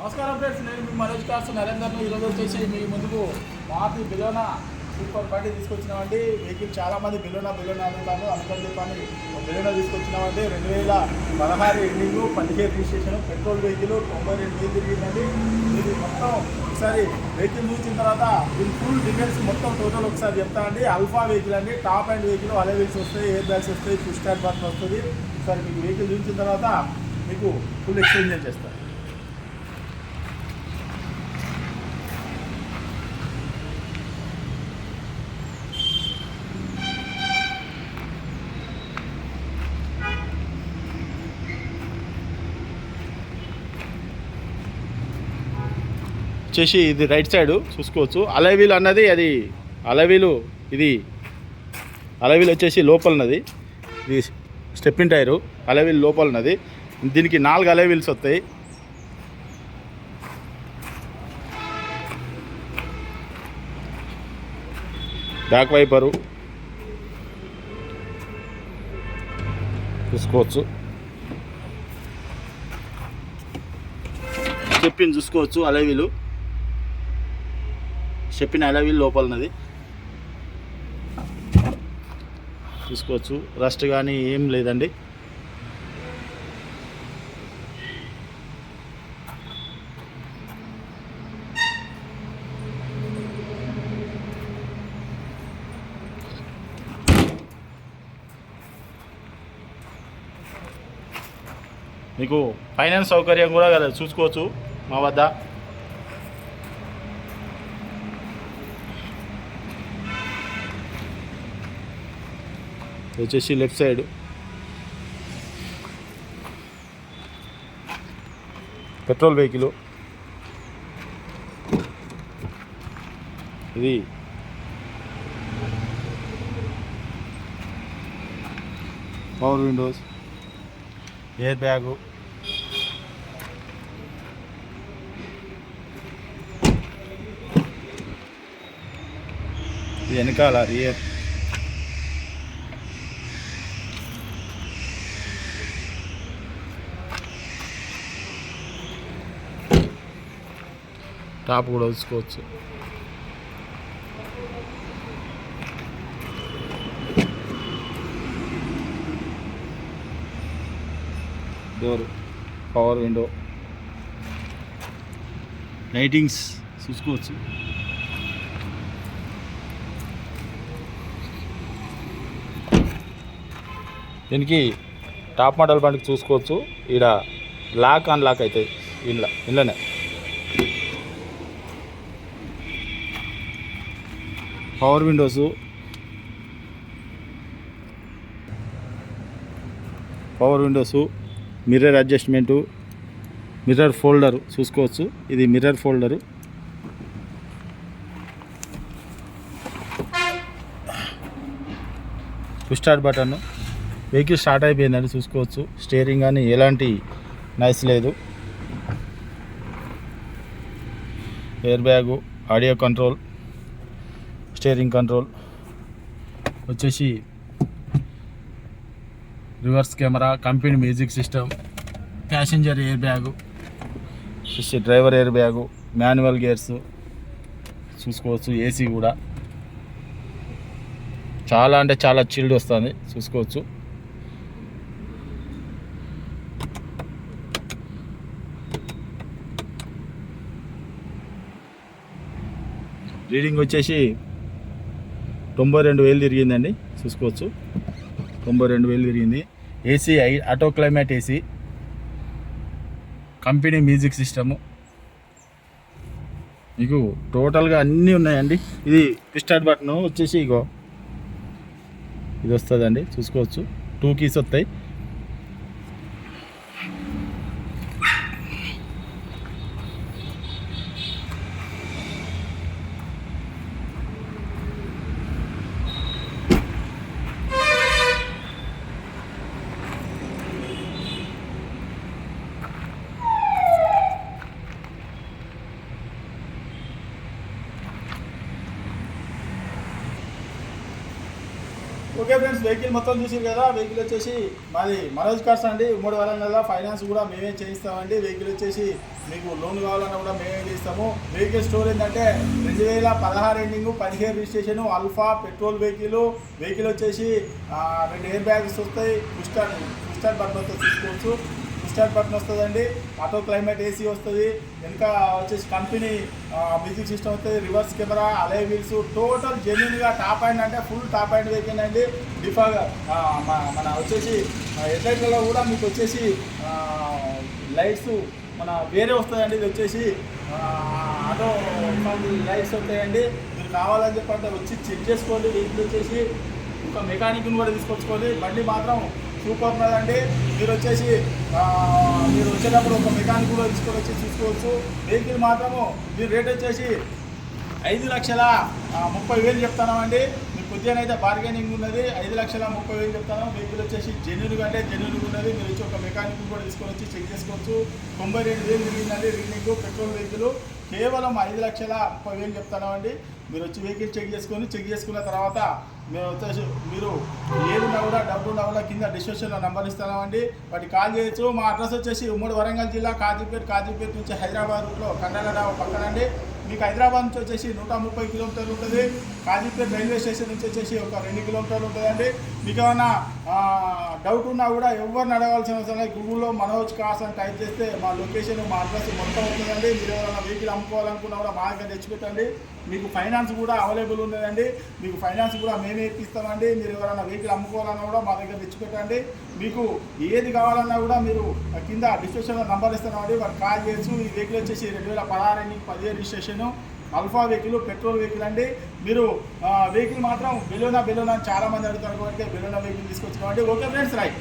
నమస్కారం ఫ్రెండ్స్ నేను మీ మనోజ్ కార్స్ నరేందర్ను ఈరోజు వచ్చేసి మీ ముందుకు మారుతి బిలోనా సూపర్ బండి తీసుకొచ్చినామండి. వెహికల్ చాలామంది బిలోనా బిలోనా అనుకుంటాను అందుకని చెప్పని ఒక బిలోనా తీసుకొచ్చినామండి. రెండు వేల పదహారు ఎండింగ్ పదిహేను రిజిస్ట్రేషన్ పెట్రోల్ వెహికల్ తొంభై రెండు వేలు తిరిగిందండి. ఇది మొత్తం ఒకసారి వెహికల్ చూసిన తర్వాత దీని ఫుల్ డీటెయిల్స్ మొత్తం టోటల్ ఒకసారి చెప్తా అండి. అల్ఫా వెహికల్ అండి. Top end vehicle alloy vehicles వస్తాయి ఎయిర్ బ్యాగ్స్ వస్తాయి ఫుల్ స్టార్ట్ బటన్ వస్తుంది. ఒకసారి మీకు వెహికల్ చూసిన తర్వాత మీకు ఫుల్ ఎక్స్ప్లెయిన్ చేస్తాను వచ్చేసి ఇది రైట్ సైడ్ చూసుకోవచ్చు. అలవీలు అన్నది అది అలవీలు ఇది అలవీలు వచ్చేసి లోపలన్నది. ఇది స్టెప్పిన్ టైరు అలవీలు లోపలన్నది. దీనికి నాలుగు అలవీల్స్ వస్తాయి. బ్యాక్ వైపరు చూసుకోవచ్చు. స్టెప్పిన్ చూసుకోవచ్చు అలవీలు. చెప్పిన అలవీలు లోపలనది చూసుకోవచ్చు రస్ట్ కానీ ఏం లేదండి. మీకు ఫైనాన్స్ సౌకర్యం కూడా కదా చూసుకోవచ్చు మా వద్ద. వచ్చేసి లెఫ్ట్ సైడ్. Petrol vehicle. ఇది. Power windows. Air bag. ఇది వెనకాల రియర్. టాప్ కూడా చూసుకోవచ్చు డోర్ పవర్ విండో లైటింగ్స్ చూసుకోవచ్చు. దీనికి టాప్ మోడల్ బండికి చూసుకోవచ్చు. ఈడ లాక్ అన్లాక్ అవుతాయి. ఇంట్లో ఇంట్లోనే power windows. Power windows mirror adjustment mirror folder చూసుకోవచ్చు. ఇది mirror folder. Start button vehicle start అయిపోయిందని చూసుకోవచ్చు. స్టీరింగ్ కానీ ఎలాంటి నైస్ లేదు. Air bag audio control. Steering control వచ్చేసి reverse camera company music system passenger air bag వచ్చేసి driver air bag manual gears చూసుకోవచ్చు ఏసీ కూడా. చాలా అంటే చాలా చిల్డ్ వస్తుంది చూసుకోవచ్చు. రీడింగ్ వచ్చేసి తొంభై రెండు వేలు తిరిగిందండి. చూసుకోవచ్చు. తొంభై రెండు వేలు తిరిగింది. AC I auto climate AC. Company music system. మీకు టోటల్గా అన్నీ ఉన్నాయండి. ఇది స్టార్ట్ బటన్ వచ్చేసి ఇగో. ఇది వస్తుందండి. చూసుకోవచ్చు. టూ కీస్ వస్తాయి. ఓకే ఫ్రెండ్స్ వెహికల్ మొత్తం చూసారు కదా వెహికల్ వచ్చేసి మాది మనోజ్ కార్స్ అండి. ఉమ్మడి వరంగల్ ఫైనాన్స్ కూడా మేమే చేయిస్తామండి. వెహికల్ వచ్చేసి మీకు లోన్ కావాలన్నా కూడా మేమే చేస్తాము వెహికల్ స్టోర్ ఏంటంటే రెండు వేల పదహారు ఎండింగ్ పదిహేను registration alpha petrol vehicle vehicle వచ్చేసి రెండు ఎయిర్ బ్యాగ్స్ వస్తాయి. పుస్టార్ పుస్టార్ బటన్ వస్తుంది తీసుకోవచ్చు స్టార్ట్ బటన్ వస్తుందండి. ఆటో క్లైమేట్ ఏసీ వస్తుంది. వెనుక వచ్చేసి కంపెనీ మ్యూజిక్ సిస్టమ్ వస్తుంది. Reverse camera alloy wheels total జెన్యున్గా టాప్ అండ్ అంటే ఫుల్ టాప్ అండ్ వెహికల్ అండి డిఫాగా మన వచ్చేసి ఎడ్లైట్లలో కూడా మీకు వచ్చేసి లైట్స్ మన వేరే వస్తుందండి. ఇది వచ్చేసి ఆటో లైట్స్ వస్తాయండి. మీరు కావాలని చెప్పంటే వచ్చి చెక్ చేసుకోండి. వెహికల్ వచ్చేసి ఒక మెకానిక్ని కూడా తీసుకొచ్చుకోండి. బండి మాత్రం సూపర్ ఉన్నదండి. మీరు వచ్చేసి మీరు వచ్చేటప్పుడు ఒక మెకానిక్ కూడా తీసుకొని వచ్చి చూసుకోవచ్చు. వెహికల్ మాత్రము దీని రేట్ వచ్చేసి ఐదు లక్షల ముప్పై వేలు చెప్తామండి కొద్దిగా అయితే బార్గెనింగ్ ఉన్నది. ఐదు లక్షల ముప్పై వేలు చెప్తాను వెహికల్ వచ్చేసి జెన్యున్గా అంటే జెన్యున్గా ఉన్నది. మీరు వచ్చి ఒక మెకానిక్ కూడా తీసుకొని వచ్చి చెక్ చేసుకోవచ్చు. తొంభై రెండు వేలు తిరిగిందండి రీడింగ్ పెట్రోల్ వెహికల్. కేవలం ఐదు లక్షల ముప్పై వేలు చెప్తామండి మీరు వచ్చి వెహికల్ చెక్ చేసుకొని చెక్ చేసుకున్న తర్వాత మేము వచ్చేసి మీరు ఏదున్నా కూడా డబ్బు ఉన్నా కూడా కింద డిస్క్రిప్షన్లో నంబర్ ఇస్తామండి వాటికి కాల్ చేయొచ్చు. మా అడ్రస్ వచ్చేసి ఉమ్మడి వరంగల్ జిల్లా కాజీపేట కాజీపేట నుంచి హైదరాబాద్ రూట్లో పక్కన అండి పక్కనండి. మీకు హైదరాబాద్ నుంచి వచ్చేసి నూట ముప్పై కిలోమీటర్లు ఉంటుంది. కాజీపేట రైల్వే స్టేషన్ నుంచి వచ్చేసి ఒక రెండు కిలోమీటర్లు ఉంటుందండి. మీకు ఏమైనా డౌట్ ఉన్నా కూడా ఎవరిని అడగాల్సిన అవసరం లేదు. గూగుల్లో మనోజ్ కాస్ అని టైప్ చేస్తే మా లొకేషన్ మా అడ్రస్ మొత్తం ఉంటుందండి. మీరు ఏమైనా వెహికల్ అమ్ముకోవాలనుకున్నా కూడా మా దగ్గర తెచ్చిపెట్టండి. మీకు ఫైనాన్స్ కూడా అవైలబుల్ ఉన్నదండి మీకు ఫైనాన్స్ కూడా మేమే ఇప్పిస్తామండి మీరు ఎవరైనా వెహికల్ అమ్ముకోవాలన్నా కూడా మా దగ్గర తెచ్చిపెట్టండి మీకు ఏది కావాలన్నా కూడా మీరు కింద డిస్క్రిప్షన్లో నంబర్ ఇస్తామండి. వారు కాల్ చేసి ఈ వెహికల్ వచ్చేసి రెండు వేల పదహారు ఎన్ని పదిహేను registration. Alpha vehicle petrol vehicle అండి. మీరు వెహికల్ మాత్రం బెలోనా బెలోనా అని అడుగుతారు కాబట్టి బెలోనా వెహికల్ తీసుకొచ్చుకోండి. Okay friends right.